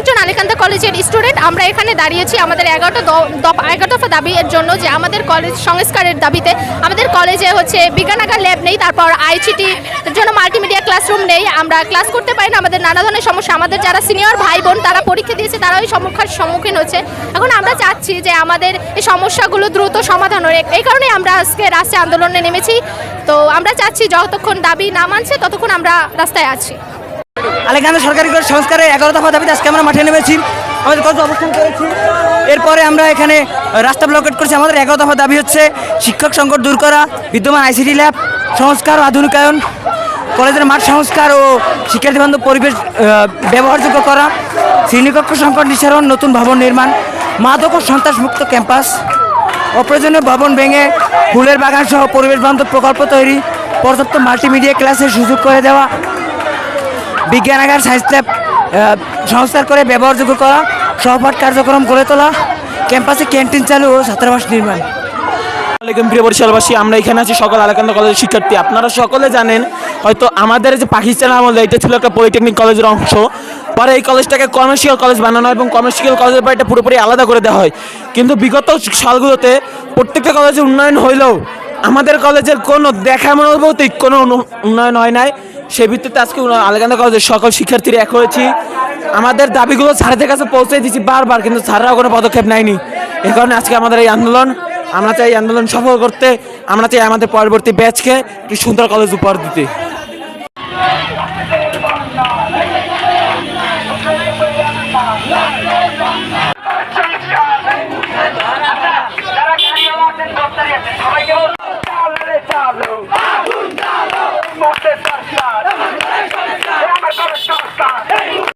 একজন আলেকান্তা কলেজের স্টুডেন্ট। আমরা এখানে দাঁড়িয়েছি আমাদের এগারোটা এগারো দফা দাবির জন্য যে আমাদের কলেজ সংস্কারের দাবিতে আমাদের কলেজে হচ্ছে বিজ্ঞানাগার ল্যাব নেই, তারপর আইসিটি জন্য মাল্টিমিডিয়া ক্লাসরুম নেই। আমরা ক্লাস করতে পারি না, আমাদের নানা ধরনের সমস্যা। আমাদের যারা সিনিয়র ভাই বোন তারা পরীক্ষা দিয়েছে, তারা ওই সমস্যার সম্মুখীন হচ্ছে। এখন আমরা চাচ্ছি যে আমাদের এই সমস্যাগুলো দ্রুত সমাধান হোক। এই কারণে আমরা আজকে রাস্তায় আন্দোলনে নেমেছি। তো আমরা চাচ্ছি যতক্ষণ দাবি না মানছে, ততক্ষণ আমরা রাস্তায় আছি। আলেকান্দ সরকারি সংস্কারে এগারো দফা দাবিতে আজকে আমরা মাঠে নেমেছি। আমাদের কত অবস্থান করেছি। এরপরে আমরা এখানে রাস্তা ব্লকেট করেছি। আমাদের এগারো দফা দাবি হচ্ছে শিক্ষক সংকট দূর করা, বিদ্যমান আইসিটি ল্যাব সংস্কার ও আধুনিকায়ন, কলেজের মাঠ সংস্কার ও শিক্ষার্থী বান্ধব পরিবেশ ব্যবহারযোগ্য করা শ্রেণীকক্ষ সংকট নিঃসারণ, নতুন ভবন নির্মাণ, মাদক ও সন্ত্রাসমুক্ত ক্যাম্পাস, অপ্রয়োজনীয় ভবন ভেঙে ফুলের বাগান সহ পরিবেশ বান্ধব প্রকল্প তৈরি, পর্যাপ্ত মাল্টিমিডিয়া ক্লাসের সুযোগ করে দেওয়া বিজ্ঞানাগার ল্যাব সংস্কার করে ব্যবহারযোগ্য করা, সহপাঠ কার্যক্রম গড়ে তোলা, ক্যাম্পাসে ক্যান্টিন চালু ও ছাত্রাবাস নির্মাণ। আলাইকুম প্রিয় বরিশালবাসী, আমরা এখানে আছি সকল আলাকান্দ কলেজের শিক্ষার্থী। আপনারা সকলে জানেন, হয়তো আমাদের যে পাকিস্তান আমলে, এটা ছিল একটা পলিটেকনিক কলেজের অংশ। পরে এই কলেজটাকে কমার্শিয়াল কলেজ বানানো হয় এবং কমার্শিয়াল কলেজের পর এটা পুরোপুরি আলাদা করে দেওয়া হয়। কিন্তু বিগত সালগুলোতে প্রত্যেকটা কলেজে উন্নয়ন হইলেও আমাদের কলেজের কোনো দেখানোর কোনো উন্নয়ন হয় নাই। সেই ভিত্তিতে আজকে আলেকান্দা কলেজের সকল শিক্ষার্থীরা এক হয়েছি। আমাদের দাবিগুলো স্যারদের কাছে পৌঁছে দিয়েছি বারবার, কিন্তু স্যাররাও কোনো পদক্ষেপ নেয়নি। এ কারণে আজকে আমাদের এই আন্দোলন, আমরা চাই আন্দোলন সফল করতে, আমরা চাই আমাদের পরবর্তী ব্যাচকে একটি সুন্দর কলেজ উপহার দিতে।